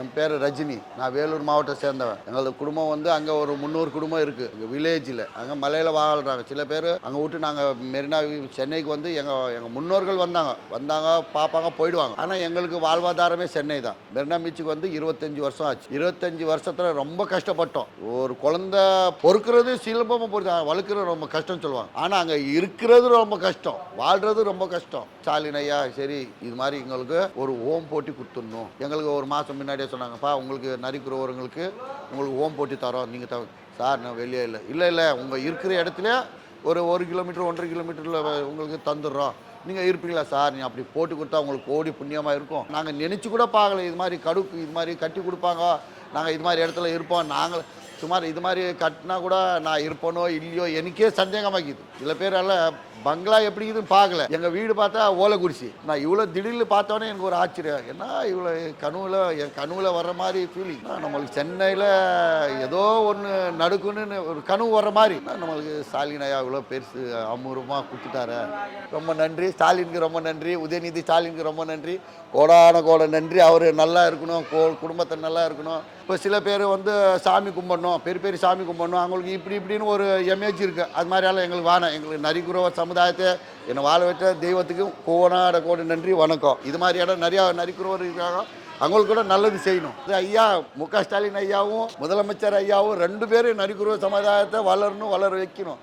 என் பேர் ரஜினி. நான் வேலூர் மாவட்டம் சேர்ந்தவன். எங்களது குடும்பம் வந்து அங்கே ஒரு முந்நூறு குடும்பம் இருக்குது எங்கள் வில்லேஜில் அங்கே மலையில் வாழ்கிறாங்க சில பேர் அங்கே விட்டு நாங்கள் மெரினா சென்னைக்கு வந்து எங்கள் எங்கள் முன்னோர்கள் வந்தாங்க. வந்தாங்க பார்ப்பாங்க போயிடுவாங்க. ஆனால் எங்களுக்கு வாழ்வாதாரமே சென்னை தான். மெரினா பீச்சுக்கு வந்து இருபத்தஞ்சி வருஷம் ஆச்சு. இருபத்தஞ்சி வருஷத்தில் ரொம்ப கஷ்டப்பட்டோம். ஒரு குழந்தை பொறுக்கிறது சிலம்பமாக பொறுத்து வளர்க்குறது ரொம்ப கஷ்டம் சொல்லுவாங்க. ஆனால் அங்கே இருக்கிறது ரொம்ப கஷ்டம். வாழ்கிறது ரொம்ப கஷ்டம். ஸ்டாலின் ஐயா சரி இது மாதிரி எங்களுக்கு ஒரு ஓம் போட்டி கொடுத்துடணும். எங்களுக்கு ஒரு மாதம் முன்னாடி முன்னாடியே சொன்னாங்கப்பா உங்களுக்கு நரிக்குறவர்களுக்கு உங்களுக்கு ஓம் போட்டி தரோம். நீங்கள் த சார் நான் வெளியே இல்லை. இல்லை இல்லை. உங்கள் இருக்கிற இடத்துல ஒரு ஒரு கிலோமீட்டர் ஒன்றரை கிலோமீட்டரில் உங்களுக்கு தந்துடுறோம். நீங்கள் இருப்பீங்களா? சார் நீ அப்படி போட்டு கொடுத்தா உங்களுக்கு கோடி புண்ணியமாக இருக்கும். நாங்கள் நினச்சி கூட பார்க்கல. இது மாதிரி கடுக்கு இது மாதிரி கட்டி கொடுப்பாங்க. நாங்கள் இது மாதிரி இடத்துல இருப்போம். நாங்கள் சுமார் இது மாதிரி கட்டினா கூட நான் இருப்பேனோ இல்லையோ எனக்கே சந்தேகமாக்கிது சில பேரால பங்களா எப்படி பார்க்கல. எங்கள் வீடு பார்த்தா ஓலைக்குடிச்சி நான் இவ்வளோ திடீர்னு பார்த்தோன்னே எனக்கு ஒரு ஆச்சரியம். ஏன்னா இவ்வளோ கனவுல என் கனவுல வர்ற மாதிரி ஃபீலிங் நம்மளுக்கு சென்னையில் ஏதோ ஒன்று நடுக்குன்னு ஒரு கனவு வர்ற மாதிரி. நம்மளுக்கு ஸ்டாலின் ஐயா இவ்வளோ பெருசு அமூரமாக கொடுத்துட்டாரு. ரொம்ப நன்றி. ஸ்டாலினுக்கு ரொம்ப நன்றி. உதயநிதி ஸ்டாலினுக்கு ரொம்ப நன்றி. கோடான கோட நன்றி. அவர் நல்லா இருக்கணும். கோ குடும்பத்தை நல்லா இருக்கணும். இப்போ சில பேர் வந்து சாமி கும்பிடணும் பெரிய பெரிய சாமி கும்பிடணும் அவங்களுக்கு இப்படி இப்படின்னு ஒரு எமேஜ் இருக்குது அது மாதிரியெல்லாம் எங்களுக்கு வேணாம். எங்களுக்கு நரிக்குறவ சமுதாயத்தை என்னை வாழ வச்ச தெய்வத்துக்கும் கோடான கோடி நன்றி வணக்கம். இது மாதிரி இடம் நிறையா நரிக்குறவர் இருக்காங்க. அவங்களுக்கு கூட நல்லது செய்யணும். இது ஐயா மு க ஸ்டாலின் ஐயாவும் முதலமைச்சர் ஐயாவும் ரெண்டு பேரும் நரிக்குறவ சமுதாயத்தை வளரணும் வளர வைக்கணும்.